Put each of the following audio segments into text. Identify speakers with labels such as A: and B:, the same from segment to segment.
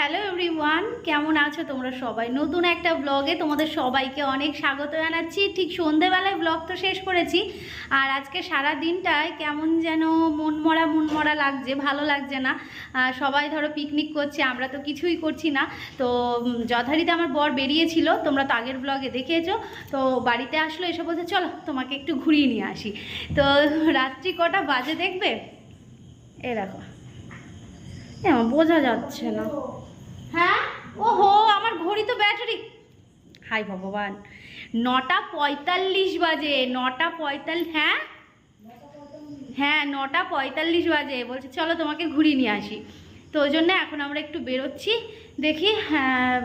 A: Hello everyone কেমন আছো তোমরা সবাই? নতুন একটা ব্লগে তোমাদের সবাইকে অনেক স্বাগত জানাচ্ছি। ঠিক সন্ধেবেলায় ব্লগ তো শেষ করেছি। আর আজকে সারা দিনটায় কেমন যেন মনমরা মনমরা লাগছে, ভালো লাগছে না। সবাই ধরো পিকনিক করছে, আমরা তো কিছুই করছি না। তো যথারীতি আমার বর বেরিয়েছিল, তোমরা তো আগের ব্লগে দেখেছ। তো বাড়িতে আসলো, এসে বলছে, চলো, তোমাকে একটু ঘুরিয়ে নিয়ে আসি। তো রাত্রি কটা বাজে দেখবে? এ দেখো। বোঝা যাচ্ছে না। হ্যাঁ? ওহো আমার ঘড়ি তো ব্যাটারি। হাই ভগবান নটা পঁয়তাল্লিশ বাজে নটা পঁয়তাল্লিশ হ্যাঁ? হ্যাঁ নটা পঁয়তাল্লিশ বাজে বলছে চলো তোমাকে ঘুরিয়ে নিয়ে আসি। তো ওই জন্য এখন আমরা একটু বেরোচ্ছি দেখি হ্যাঁ,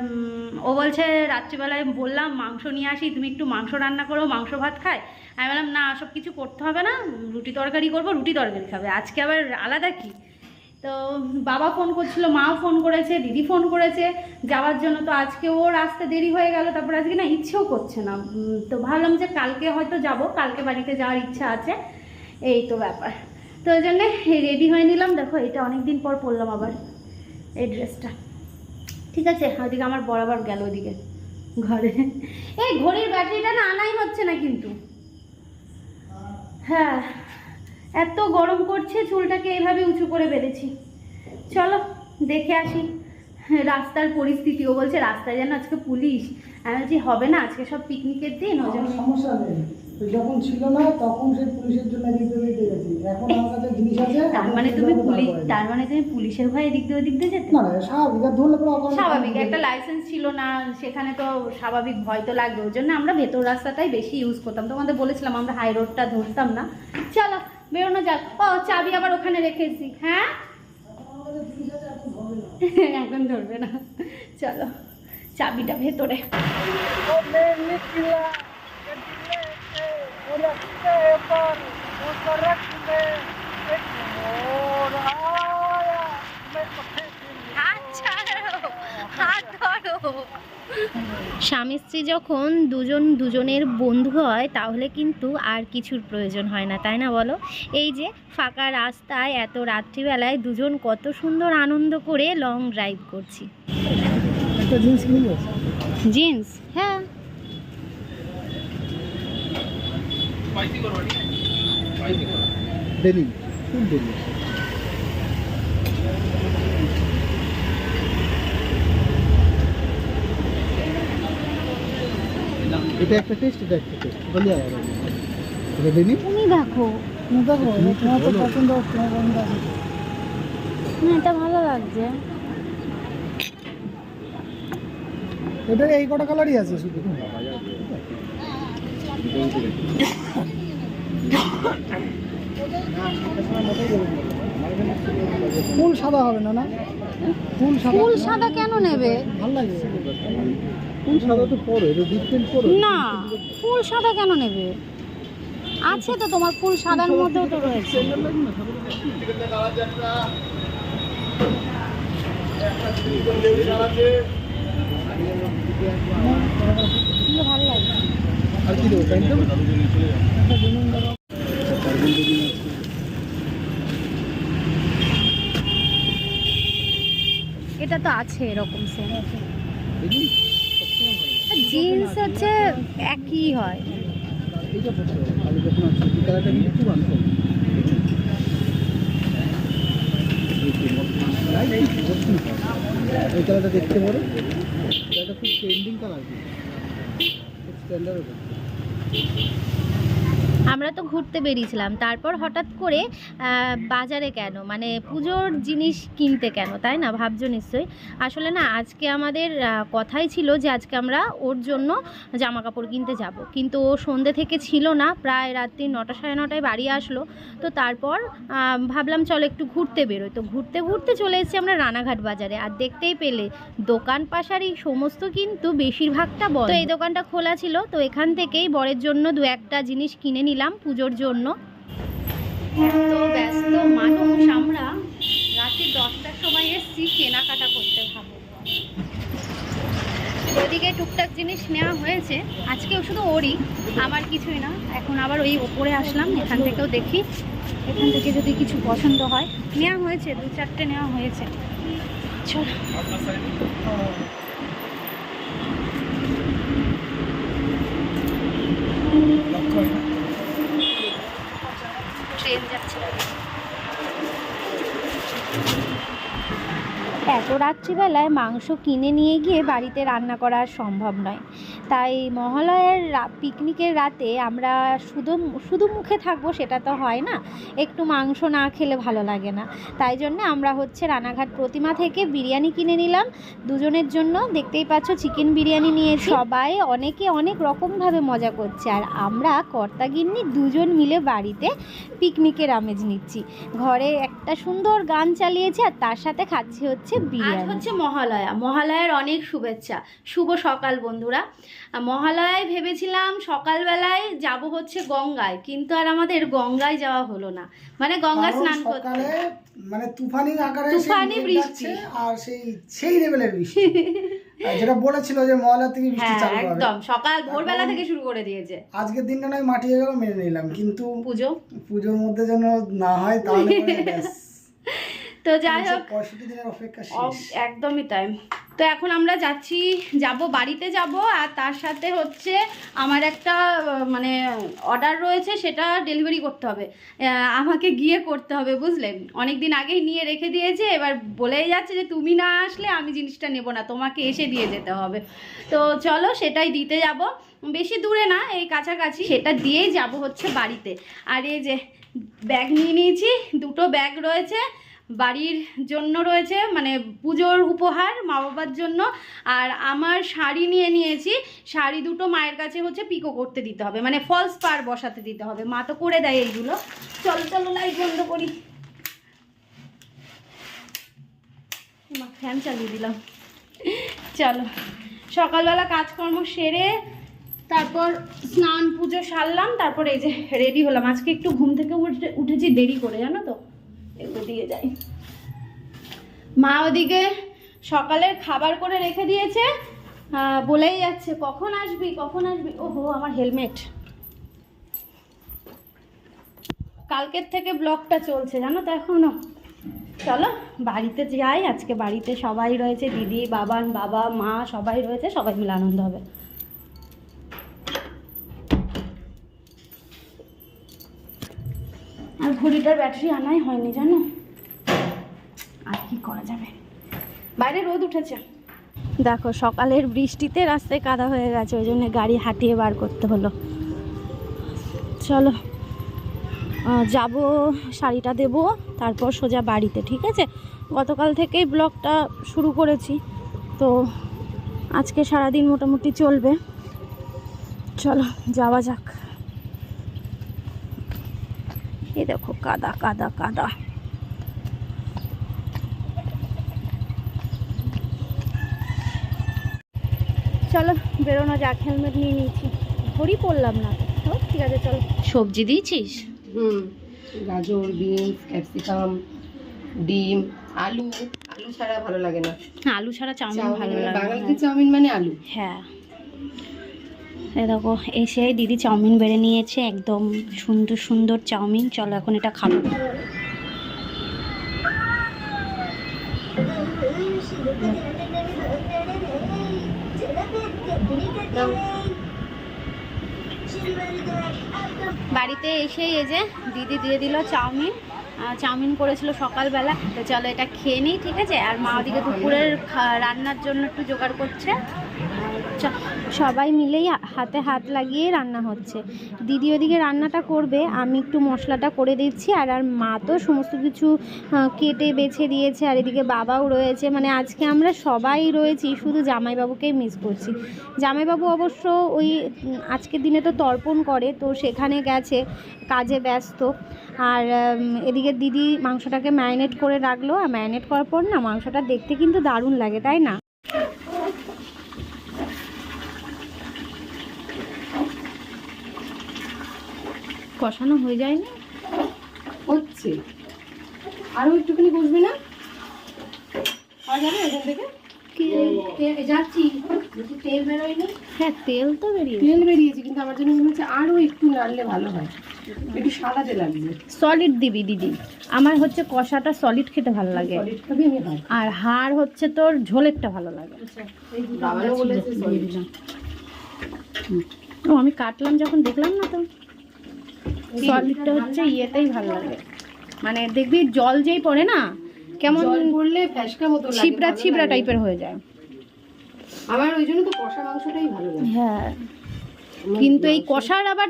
A: ও বলছে রাত্রিবেলায় বললাম মাংস নিয়ে আসি তুমি একটু মাংস রান্না করো মাংস ভাত খায়। আমি বললাম না সব কিছু করতে হবে না রুটি তরকারি করব রুটি তরকারি খাবে। আজকে আবার আলাদা কি? তো বাবা ফোন করছিল মাও ফোন করেছে, দিদি ফোন করেছে। যাওয়ার জন্য তো আজকে ওর আসতে দেরি হয়ে গেল, তারপর আজকে না ইচ্ছেও করছে না। তো ভাবলাম যে কালকে হয়তো যাব, কালকে বাড়িতে যাওয়ার ইচ্ছা আছে। এই তো ব্যাপার। তো ওই জন্যে রেডি হয়ে নিলাম। দেখো, এটা অনেক দিন পর পরলাম আবার এই ড্রেসটা ঠিক আছে, ওইদিকে আমার বরাবর গেল ওইদিকে ঘরে। এই ঘড়ির ব্যাটারিটা না আনাই হচ্ছে না কিন্তু। হ্যাঁ। এত গরম করছে চুলটাকে এইভাবে উঁচু করে বেঁধেছি। চলো দেখে আসি। রাস্তার পরিস্থিতি ও বলছে রাস্তায় যেন আজকে পুলিশ। আমি বলছি হবে না আজকে সব পিকনিকের দিন জন্য
B: সমস্যা নেই। যখন ছিল না তখন সেই পুলিশের জন্য এদিক দিয়ে ওদিক গেছি এখন আমার কাছে জিনিস আছে
A: তার মানে তুমি পুলিশ তার মানে তুমি পুলিশের ভয়ে এদিক দিয়ে ওদিক দিয়ে যেতে?
B: না স্বাভাবিক। আর ধরলে পরে
A: স্বাভাবিক একটা লাইসেন্স ছিল না সেখানে তো স্বাভাবিক ভয় তো লাগবে। ওই জন্য আমরা ভেতর রাস্তাটাই বেশি ইউজ করতাম। তোমাদের বলেছিলাম আমরা হাই রোডটা ধরতাম না। চলো বেরোনো যাক ও চাবি আবার ওখানে রেখেছি হ্যাঁ।
B: এখন ধরবে না
A: চলো চাবিটা ভেতরে স্বামী স্ত্রী যখন দুজন দুজনের বন্ধু হয় তাহলে কিন্তু আর কিছুর প্রয়োজন হয় না তাই না বলো? এই যে ফাঁকা রাস্তায় এত রাত্রিবেলায় দুজন কত সুন্দর আনন্দ করে লং ড্রাইভ করছি।
B: জিনিস
A: হ্যাঁ।
B: ডেলি এটা একটা টেস্ট এটা একটা টেস্ট বলি
A: তুমি দেখো
B: দেখো
A: হ্যাঁ,
B: তোমার তো পছন্দ তোমার আছে।
A: না এটা ভালো লাগছে।
B: এটা এই কটা কালারই আছে শুধু? ফুল সাদা হবে না না? ফুল সাদা।
A: ফুল সাদা কেন নেবে?
B: ভালো লাগে। ফুল সাদা তো পরে এটা ডিফারেন্ট পরে?
A: না ফুল সাদা কেন নেবে? আছে তো তোমার ফুল সাদার মধ্যেও তো রয়েছে। ভালো
B: আর কি দেবো?
A: এটা তো আছে এরকম সেম
B: বেলুন সবসময় ভালো লাগে।
A: জিন্স হচ্ছে একই হয়।
B: এই কালারটা দেখতে পারো। এটা খুব ট্রেন্ডিং কালার স্ট্যান্ডার্ড
A: আমরা তো ঘুরতে বেরিয়েছিলাম। তারপর হঠাৎ করে বাজারে কেন? মানে পুজোর জিনিস কিনতে কেন? তাই না? ভাবছ নিশ্চয়ই? আসলে না, আজকে আমাদের কথাই ছিল যে আজকে আমরা ওর জন্য জামা কাপড় কিনতে যাব। কিন্তু ও সন্ধে থেকে ছিল না, প্রায় রাত্রি নটা সাড়ে নটায় বাড়ি আসলো। তো তারপর ভাবলাম চলো একটু ঘুরতে বেরোই। তো ঘুরতে ঘুরতে চলে এসেছি আমরা রানাঘাট বাজারে। আর দেখতেই পেলে, দোকান পাশারি সমস্ত কিন্তু বেশিরভাগটা তো এই দোকানটা খোলা ছিল। তো এখান থেকেই বরের জন্য দু একটা জিনিস কিনে নিলাম। পুজোর জন্য। তো ব্যস্ত মানুষ, আমরা রাত্রি দশটার সময় এসছি কেনাকাটা করতে ভাবো। ওদিকে টুকটাক জিনিস নেওয়া হয়েছে। আজকেও শুধু ওরই আমার কিছুই না। এখন আবার ওই ওপরে আসলাম, এখান থেকেও দেখি। এখান থেকে যদি কিছু পছন্দ হয়, নেওয়া হয়েছে, দু চারটে নেওয়া হয়েছে।
B: হয়
A: এত রাত্রিবেলায় মাংস কিনে নিয়ে গিয়ে বাড়িতে রান্না করা সম্ভব নয়। তাই মহালয়ের রা- পিকনিকের রাতে আমরা শুধু শুধু মুখে থাকব সেটা তো হয় না। একটু মাংস না খেলে ভালো লাগে না। তাই জন্য আমরা হচ্ছে রানাঘাট প্রতিমা থেকে বিরিয়ানি কিনে নিলাম। দুজনের জন্য দেখতেই পাচ্ছ চিকেন বিরিয়ানি নিয়ে সবাই অনেকে অনেক রকমভাবে মজা করছে। আর আমরা কর্তাগিন্নি দুজন মিলে বাড়িতে পিকনিকের আমেজ নিচ্ছি। ঘরে একটা সুন্দর গান চালিয়েছে আর তার সাথে খাচ্ছি হচ্ছে বিরিয়ানি। হচ্ছে মহালয়া। মহালয়ার অনেক শুভেচ্ছা। শুভ সকাল বন্ধুরা। মহালয়ায় ভেবেছিলাম সকালবেলায় যাব হচ্ছে গঙ্গায় কিন্তু আর আমাদের গঙ্গায় যাওয়া হলো না। মানে
B: গঙ্গা
A: স্নান করতে
B: মানে তুফানি আকারে
A: তুফানি বৃষ্টি।
B: আর সেই সেই লেভেলের বৃষ্টি। যেটা বলেছিল যে মহালয়া থেকে বৃষ্টি
A: হ্যাঁ
B: চালু হবে।
A: একদম। সকাল ভোরবেলা থেকে শুরু করে দিয়েছে।
B: আজকের দিনটা নয় মাটি হয়ে গেল মেনে নিলাম। কিন্তু
A: পুজো?
B: পুজোর মধ্যে যেন না হয় তাহলে।
A: তো যাই হোক। একদমই তাই। তো এখন আমরা যাচ্ছি যাব বাড়িতে যাব আর তার সাথে হচ্ছে আমার একটা মানে অর্ডার রয়েছে সেটা ডেলিভারি করতে হবে। আমাকে গিয়ে করতে হবে বুঝলেন অনেক দিন আগেই নিয়ে রেখে দিয়েছে এবার বলেই যাচ্ছে যে তুমি না আসলে আমি জিনিসটা নেব না তোমাকে এসে দিয়ে যেতে হবে। তো চলো সেটাই দিতে যাব। বেশি দূরে না এই কাছাকাছি সেটা দিয়েই যাব হচ্ছে বাড়িতে। আর এই যে ব্যাগ নিয়ে নিয়েছি দুটো ব্যাগ রয়েছে। বাড়ির জন্য রয়েছে মানে পুজোর উপহার মা বাবার জন্য। আর আমার শাড়ি নিয়ে নিয়েছি, শাড়ি দুটো মায়ের কাছে হচ্ছে পিকো করতে দিতে হবে মানে ফলস পার বসাতে দিতে হবে। মা তো করে দেয় এইগুলো। চলো চলো লাইট বন্ধ করি। মা ফ্যান চালিয়ে দিলাম। চলো, সকালবেলা কাজকর্ম সেরে তারপর স্নান পুজো সারলাম, তারপর এই যে রেডি হলাম। আজকে একটু ঘুম থেকে উঠে, উঠেছি দেরি করে, জানো তো? এগুলো দিয়ে যাই। মা ওদিকে সকালের খাবার করে রেখে দিয়েছে। বলেই যাচ্ছে, কখন আসবি কখন আসবি? ওহো, আমার হেলমেট। কালকের থেকে ব্লগটা চলছে, জানো তো এখনও। চলো, বাড়িতে যাই, আজকে বাড়িতে সবাই রয়েছে, দিদি বাবান বাবা, মা, সবাই রয়েছে, সবাই মিলে আনন্দ হবে। ঘড়িটার ব্যাটারি আনাই হয়নি, জানো? আর কি করা যাবে? বাইরে রোদ উঠেছে। দেখো, সকালের বৃষ্টিতে রাস্তায় কাদা হয়ে গেছে, ওই জন্য গাড়ি হাঁটিয়ে বার করতে হলো। চলো যাব, শাড়িটা দেবো, তারপর সোজা বাড়িতে, ঠিক আছে? গতকাল থেকেই ব্লগটা শুরু করেছি, তো আজকে সারাদিন মোটামুটি চলবে। চলো, যাওয়া যাক। দেখো কাদা কাদা কাদা। চলো বেরোনো যাক হেলমেট নিয়ে নিয়েছি। ঘড়ি পড়লাম না তো ঠিক আছে চলো। সবজি দিয়েছিস?
C: হুম গাজর বিনস ক্যাপসিকাম ডিম আলু। আলু ছাড়া ভালো লাগে না।
A: আলু ছাড়া চাউমিন
C: চাউমিন
A: ভালো
C: মানে
A: লাগে
C: বাঙালিদের চাউমিন মানে আলু।
A: হ্যাঁ। দেখো, এসে দিদি চাউমিন বেড়ে নিয়েছে, একদম সুন্দর সুন্দর চাউমিন। চলো এখন এটা খাব। বাড়িতে এসে এই যে দিদি দিয়ে দিল চাউমিন। চাউমিন করেছিল সকালবেলা। তো চলো এটা খেয়ে নিই, ঠিক আছে? আর মা ওদিকে দুপুরের রান্নার জন্য একটু জোগাড় করছে। সবাই মিলেই হাতে হাত লাগিয়ে রান্না হচ্ছে। দিদি ওদিকে রান্নাটা করবে, আমি একটু মশলাটা করে দিচ্ছি, আর আর মা তো সমস্ত কিছু কেটে বেছে দিয়েছে, আর এদিকে বাবাও রয়েছে। মানে আজকে আমরা সবাই রয়েছি, শুধু জামাইবাবুকেই মিস করছি। জামাইবাবু অবশ্য ওই আজকের দিনে তো তর্পণ করে, তো সেখানে গেছে, কাজে ব্যস্ত। আর এদিকে দিদি মাংসটাকে ম্যারিনেট করে রাখল, আর ম্যারিনেট করার পর না, মাংসটা দেখতে কিন্তু দারুণ লাগে, তাই না? কষানো হয়ে যায় না
C: হচ্ছে। আরও একটুখানি বসবে না? খাওয়া যাবে এখান থেকে? যাচ্ছি। তেল বেরোয়নি।
A: হ্যাঁ তেল তো বেরিয়ে
C: তেল বেরিয়েছে কিন্তু আমার জন্য মনে হচ্ছে আরও একটু নাড়লে ভালো হয়। একটু সাদাতে লাগবে।
A: সলিড দিবি দিদি। আমার হচ্ছে কষাটা সলিড খেতে ভালো লাগে। আর হাড় হচ্ছে তোর ঝোলেরটা ভালো লাগে। ও আমি কাটলাম যখন দেখলাম না তো। সলিডটা হচ্ছে ইয়েতেই ভালো লাগে। মানে দেখবি জল যেই পড়ে না কেমন
C: পড়লে ফ্যাসকা মতো ভালো
A: ছিবড়া টাইপের হয়ে যায়।
C: আমার ওই জন্য তো কষা মাংসটাই ভালো লাগে।
A: হ্যাঁ। কিন্তু এই কষার আবার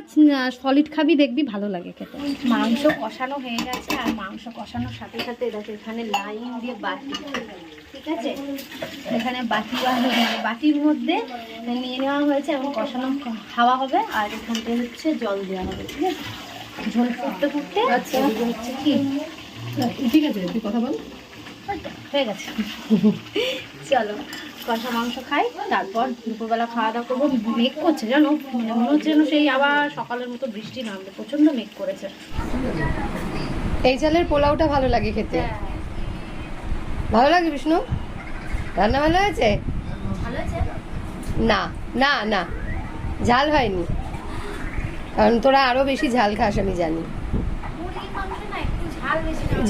A: সলিড খাবি দেখবি ভালো লাগে খেতে। মাংস কষানো হয়ে গেছে আর মাংস কষানোর সাথে সাথে দেখো এখানে লাইন দিয়ে বাটি ঠিক আছে? এখানে বাটি বা- বাটির মধ্যে নিয়ে নেওয়া হয়েছে এবং কষানো খাওয়া হবে আর এখানটা হচ্ছে জল দেওয়া হবে ঠিক আছে? ঝোল ফুটতে ফুটতে
C: আচ্ছা।
A: হচ্ছে কি?
C: ঠিক আছে তুই কথা বল।
A: হয়ে গেছে। চলো কষা মাংস খাই তারপর দুপুরবেলা খাওয়া দাওয়া করব। মেঘ করছে জানো? মানে মনে হচ্ছে যেন সেই আবার সকালের মতো বৃষ্টি নামবে প্রচণ্ড মেঘ করেছে।
C: এই চালের পোলাওটা ভালো লাগে খেতে। ভালো লাগে বিষ্ণু? রান্না ভালো হয়েছে? না না না। ঝাল হয়নি। কারণ তোরা আরও বেশি ঝাল খাস, আমি জানি।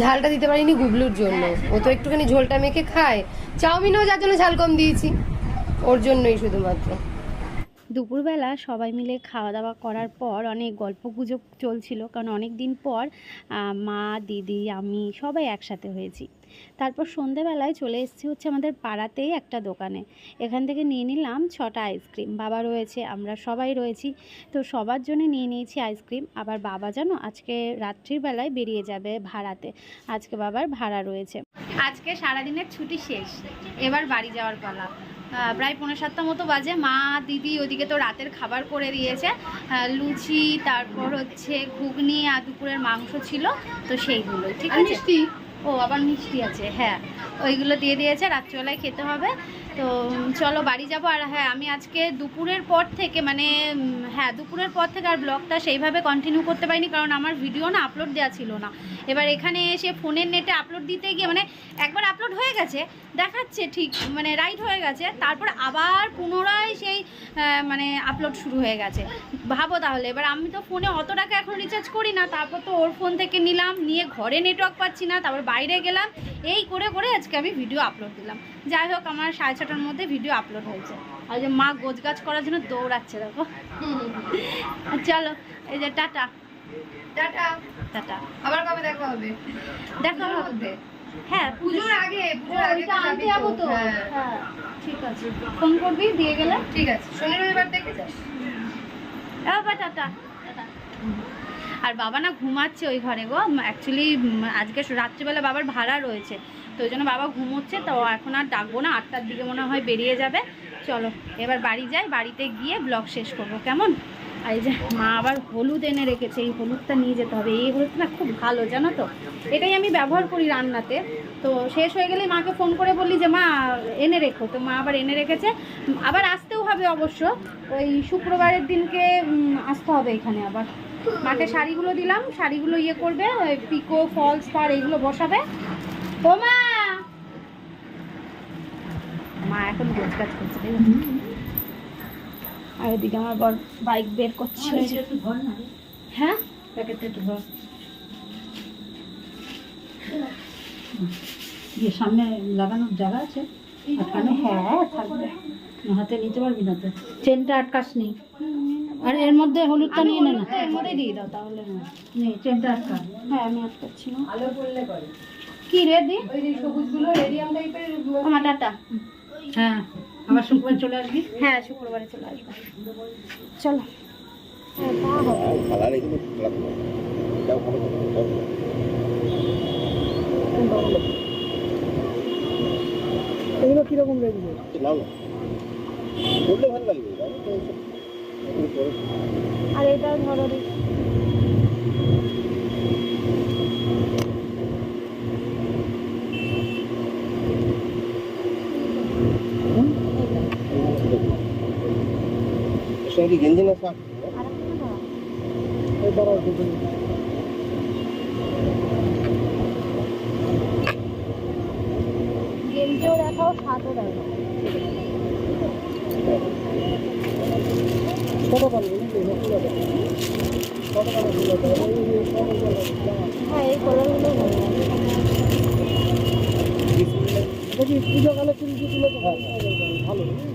C: ঝালটা দিতে পারিনি গুবলুর জন্য। ও তো একটুখানি ঝোলটা মেখে খায়। চাউমিনও যার জন্য ঝাল কম দিয়েছি। ওর জন্যই শুধুমাত্র।
A: দুপুরবেলা সবাই মিলে খাওয়া দাওয়া করার পর অনেক গল্প গুজব চলছিল। কারণ অনেক দিন পর মা, দিদি, আমি সবাই একসাথে হয়েছি। তারপর সন্ধেবেলায় চলে এসেছি হচ্ছে আমাদের পাড়াতেই একটা দোকানে। এখান থেকে নিয়ে নিলাম ছটা আইসক্রিম বাবা রয়েছে, আমরা সবাই রয়েছি। তো সবার জন্য নিয়ে নিয়েছি আইসক্রিম আবার বাবা জানো আজকে রাত্রির বেলায় বেরিয়ে যাবে ভাড়াতে। আজকে বাবার ভাড়া রয়েছে। আজকে সারাদিনের ছুটি শেষ। এবার বাড়ি যাওয়ার পালা। প্রায় পনেরো সাতটা মতো বাজে। মা, দিদি ওদিকে তো রাতের খাবার করে দিয়েছে। লুচি, তারপর হচ্ছে ঘুগনি আর দুপুরের মাংস ছিল। তো সেইগুলো ঠিক আছে? ও, আবার মিষ্টি আছে হ্যাঁ। ওইগুলো দিয়ে দিয়েছে, রাত্রিবেলায় খেতে হবে। তো চলো বাড়ি যাব। আর হ্যাঁ আমি আজকে দুপুরের পর থেকে মানে হ্যাঁ দুপুরের পর থেকে আর ব্লগটা সেইভাবে কন্টিনিউ করতে পারিনি, কারণ আমার ভিডিও না আপলোড দেওয়া ছিল না। এবার এখানে এসে ফোনের নেটে আপলোড দিতে গিয়ে মানে একবার আপলোড হয়ে গেছে দেখাচ্ছে ঠিক মানে রাইট হয়ে গেছে তারপর আবার পুনরায় সেই মানে আপলোড শুরু হয়ে গেছে। ভাবো তাহলে এবার আমি তো ফোনে অত টাকা এখন রিচার্জ করি না তারপর তো ওর ফোন থেকে নিলাম নিয়ে ঘরে নেটওয়ার্ক পাচ্ছি না তারপর বাইরে গেলাম এই করে করে আজকে আমি ভিডিও আপলোড দিলাম। যাই হোক আমার সাড়ে ছটার মধ্যে ভিডিও আপলোড হয়েছে। আর যে মা গোছ গাছ করার জন্য দৌড়াচ্ছে দেখো। চলো এই যে টাটা।
C: টাটা।
A: টাটা।
C: আবার কবে দেখা হবে?
A: দেখা হবে। হ্যাঁ
C: পুজোর আগে
A: ও,
C: পুজোর আগে তো
A: আনতে
C: যাবি
A: তো।
C: হ্যাঁ
A: হ্যাঁ। ঠিক আছে। ফোন করবি দিয়ে গেলে?
C: ঠিক আছে শনি রবিবার দেখে যাস।
A: টাটা। আর বাবা না ঘুমাচ্ছে ওই ঘরে গো। অ্যাকচুয়ালি আজকে রাত্রিবেলা বাবার ভাড়া রয়েছে। তো ওই জন্য বাবা ঘুমোচ্ছে তো এখন আর ডাকবো না আটটার দিকে মনে হয় বেরিয়ে যাবে। চলো এবার বাড়ি যাই বাড়িতে গিয়ে ব্লগ শেষ করব। কেমন? আর এই যে মা আবার হলুদ এনে রেখেছে, এই হলুদটা নিয়ে যেতে হবে। এই হলুদটা না খুব ভালো, জানো তো? এটাই আমি ব্যবহার করি রান্নাতে। তো শেষ হয়ে গেলে মাকে ফোন করে বললি যে, মা, এনে রেখো। তো মা আবার এনে রেখেছে। আবার আসতেও হবে অবশ্য। ওই শুক্রবারের দিনকে আসতে হবে এখানে আবার। মাকে শাড়িগুলো দিলাম, শাড়িগুলো ইয়ে করবে পিকো, ফলস, পার এইগুলো বসাবে। ও মা! মা এখন গোছ কাজ করছে? আর ওদিকে আমার বর বাইক বের করছে। হ্যাঁ?
B: দিয়ে সামনে লাগানোর জায়গা আছে। আটকানো
A: হ্যাঁ থাকবে।
B: হাতে নিতে পারবি না তো।
A: চেনটা আটকাস নি
B: আর এর মধ্যে হলুদটা নিয়ে নে না।
A: এর মধ্যে দিয়ে দাও তাহলে।
B: নে চেনটা আটকা।
A: হ্যাঁ আমি আটকাচ্ছি না।
C: আলো পড়লে করে
A: কি
C: ওই সবুজগুলো রেডিয়াম টাইপের
A: আমার টাটা।
B: হ্যাঁ। আবার শুক্রবার চলে আসবি?
A: হ্যাঁ শুক্রবারে চলে আসবে। চলো।
D: এগুলো কালার এটাও ভালো
B: 여기
D: 엔진을 싹 해바라 조금
A: 인조라서
D: 사도라고 서로간
B: 이름이
A: 뭐라고
B: 서로간 이름이 뭐라고 아이 걸어오는
A: 거야 여기
B: 부족하는 친구들도 가요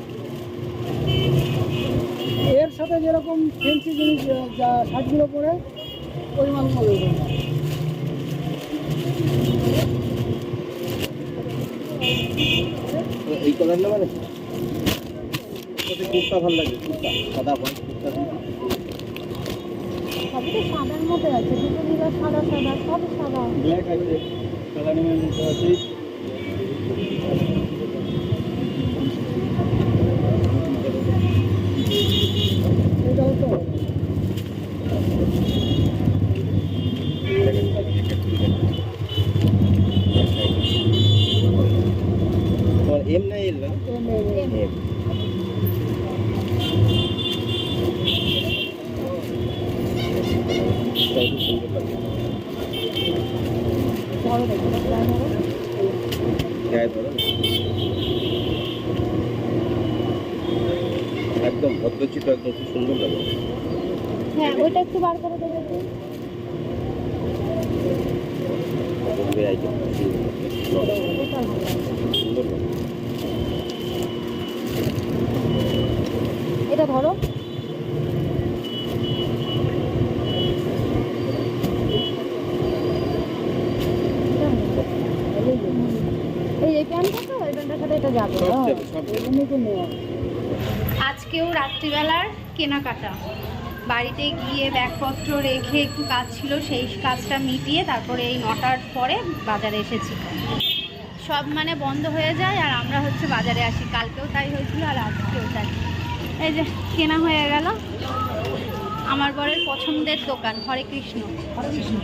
B: এর সাথে যেরকম ফেন্সি জিনিস যা শার্টগুলো পরে পরিমাণ পাবে
D: এই কালার নেবে নাকি ওতে কুর্তা ভালো লাগে কুর্তা সাদা কুর্তা
A: সাদার মধ্যে আছে দুটো সাদা সাদা সব সাদা।
D: ব্ল্যাক আছে নেবে আছে।
B: এটাও তো
D: তোমার এম না এল না এম সুন্দর লাগে
A: বড় দেখো
D: গায়ে ধরো একদম ভদ্রচিত একদম খুব সুন্দর লাগে।
A: হ্যাঁ ওইটা একটু বার করে দেবে তো।
D: বোম্বে আইটেম
A: ওটা ভালো লাগে।
D: সুন্দর
A: এটা ধরো। এই এই প্যান্টটা তো এই প্যান্টটার সাথে এটা যাবে।
D: সব যাবে সব যাবে।
B: এমনি তো নেওয়া।
A: আজকেও রাত্রিবেলার কেনাকাটা। বাড়িতে গিয়ে ব্যাগপত্র রেখে একটু কাজ ছিল সেই কাজটা মিটিয়ে তারপরে এই নটার পরে বাজারে এসেছি। সব মানে বন্ধ হয়ে যায় আর আমরা হচ্ছে বাজারে আসি। কালকেও তাই হয়েছিল আর আজকেও তাই। এই যে কেনা হয়ে গেল। আমার বরের পছন্দের দোকান হরে কৃষ্ণ।
B: হরে কৃষ্ণ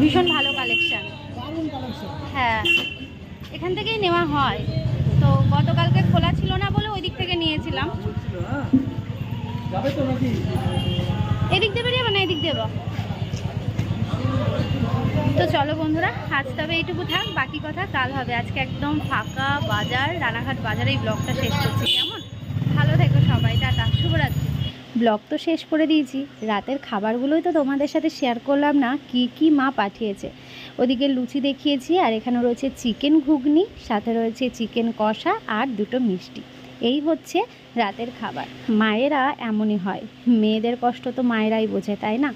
A: ভীষণ ভালো কালেকশন হ্যাঁ। এখান থেকেই নেওয়া হয়। তো গতকালকে খোলা ছিল না বলে ওই দিক থেকে নিয়েছিলাম। এদিক দিয়ে বেরিয়ে না? এদিক দেব তো চলো বন্ধুরা, আজ তবে এইটুকু থাক, বাকি কথা কাল হবে। আজকে একদম ফাঁকা বাজার, রানাঘাট বাজারে, এই ব্লগটা শেষ করছি। কেমন? ভালো থেকো সবাই, টাটা, শুভরাত্রি। ব্লগ তো শেষ করে দিয়েছি। রাতের খাবারগুলোই তো তোমাদের সাথে শেয়ার করলাম না, কি কি মা পাঠিয়েছে। ওদিকে লুচি দেখিয়েছি, আর এখানে রয়েছে চিকেন ঘুগনি, সাথে রয়েছে চিকেন কষা আর দুটো মিষ্টি। এই হচ্ছে রাতের খাবার। মায়েরা এমনই হয়। মেয়েদের কষ্ট তো মায়েরাই বোঝে, তাই না?